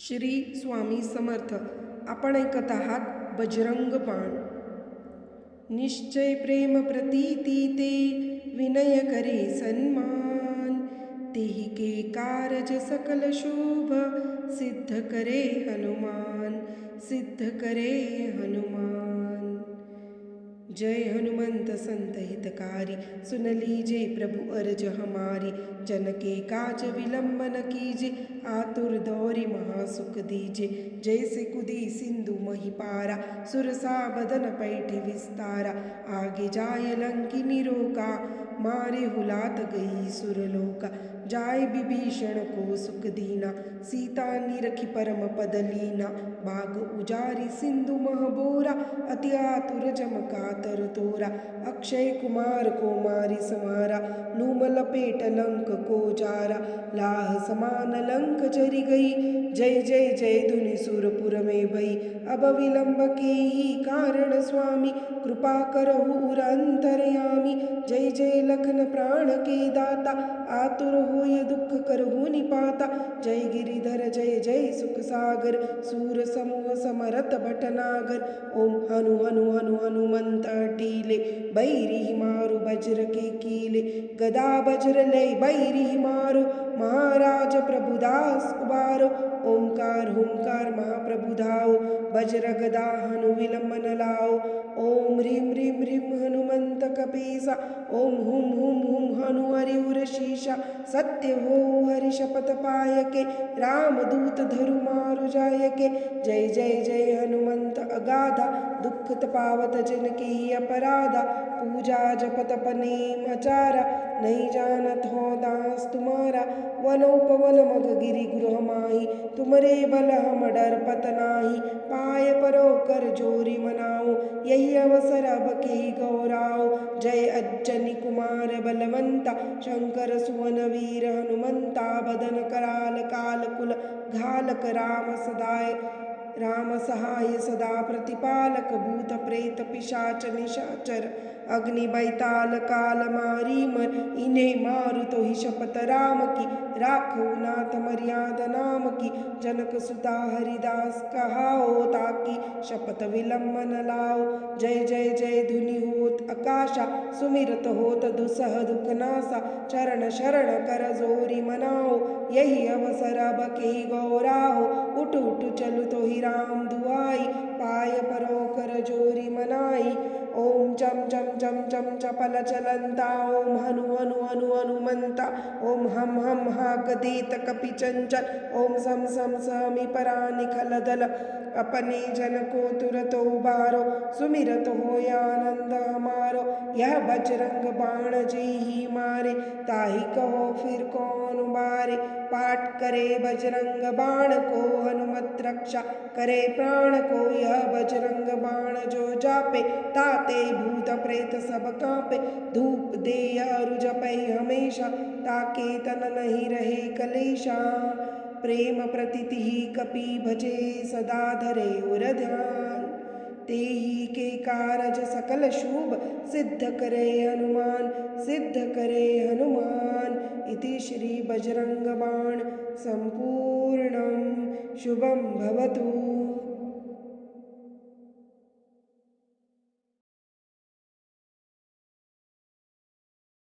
श्री स्वामी समर्थ. आपण ऐकत आहत बजरंग बाण. निश्चय प्रेम प्रतीति ते विनय करे सन्मान. तेही के कारज सकल शोभ, सिद्ध करे हनुमान. सिद्ध करे हनुमान. जय हनुमंत संत हितकारी, सुन लीजे प्रभु अर्ज़ हमारी। जन के काज विलंबन कीजे, आतुर दौरी महासुख दीजे। जैसे कुदी सिंधु महिपारा, सुरसा बदन पैठ विस्तारा। आगे जाय लंकिनी रोका मारे हुलात गई सुरलोका। जाय विभीषण को सुख दीना, सीता निरखी परम पद लीना। बाग उजारी सिंधु महबोरा, अति आतुर जमकातर तोरा। अक्षय कुमार को मारी समारा लूम लपेट लंक को जारा। लाह समान लंक चरी गई, जय जय जय धुनि सुरपुर में भई अब विलंब के ही कारण स्वामी, कृपा करहु उर अंतरयामी। जय जय लखन प्राण के दाता, आतुर होय दुख करहु निपाता। जय गिरिधर, जय जय सुख सागर, सूर समूह समरत भटनागर ओम हनु हनु हनु, हनुमंत टीले बैरी मारु बज्र के कीले। गदा बज्र ले बैरी मारु, महाराज प्रभुदास उबारो। ओंकार, हुंकार महाप्रभु धाओ, बज्र गदा हनु विलंबन लाओ। ओम ह्रीं ह्रीं ह्रीं हनुमंत कपीसा। ओम हुम हुम हुम हनु, हरि उर शीशा। सत्य हो, हरि, शपथ पाय के राम दूत धरु, मारु जाय के जय जय जय, हनुमंत, अगाधा। दुख तपावत जिन की अपराधा। पूजा, जपत पने मचारा नहीं जानत हो, दास तुम्हारा। वनोपवन, मग, गिरि गृह माही। तुमरे बल हम डर पत नाही। पाय परो, कर, जोरी, मनाओ। यही अवसर अब की गौराव जय अज्जनि कुमार बलवंता, शंकर सुवन वीर हनुमंता, बदन कराल काल कुल घालक राम सदाय। राम सहाय सदा प्रतिपालक भूत प्रेत पिशाच निशाचर, अग्नि बैताल काल मारी मर इन्हें मारु तो ही शपथ राम की। राखो नाथ मर्याद नाम की, जनक सुता हरिदास कहाओ ताकि शपथ विलंब न लाओ। जय जय जय धुनि होत आकाशा सुमिरत होत दुसह दुख नासा। चरण शरण कर जोरी मनाओ, यही अवसर अब के गौराहो। उठ उठ चलु तो ही राम दुआई पाय परो कर जोरी मनाई। ओम चम चम चम चम चपल चलंता ओम हनु हनु हनु हनुमंता ओम हम हम हाक दीत कपि चंचल ओम सम सम समी परानि खलदल, अपने जन को तुरत उबारो सुमिरत हो आनंद हमारो, यह बजरंग बाण जी ही मारे, ताही कहो फिर कौन मारे पाठ करे बजरंग बाण को हनुमत रक्षा, करे प्राण को यह जापे, ताते भूत प्रेत सब कांपे। धूप दे रुजपै हमेशा, ताके तन नहीं रहे कलेशा। प्रेम प्रतिति कपि भजे सदा धरे उर ध्यान। तेही के कारज सकल शुभ, सिद्ध करे हनुमान, सिद्ध करे हनुमान। इति श्री बजरंग बाण संपूर्णं शुभं भवतु।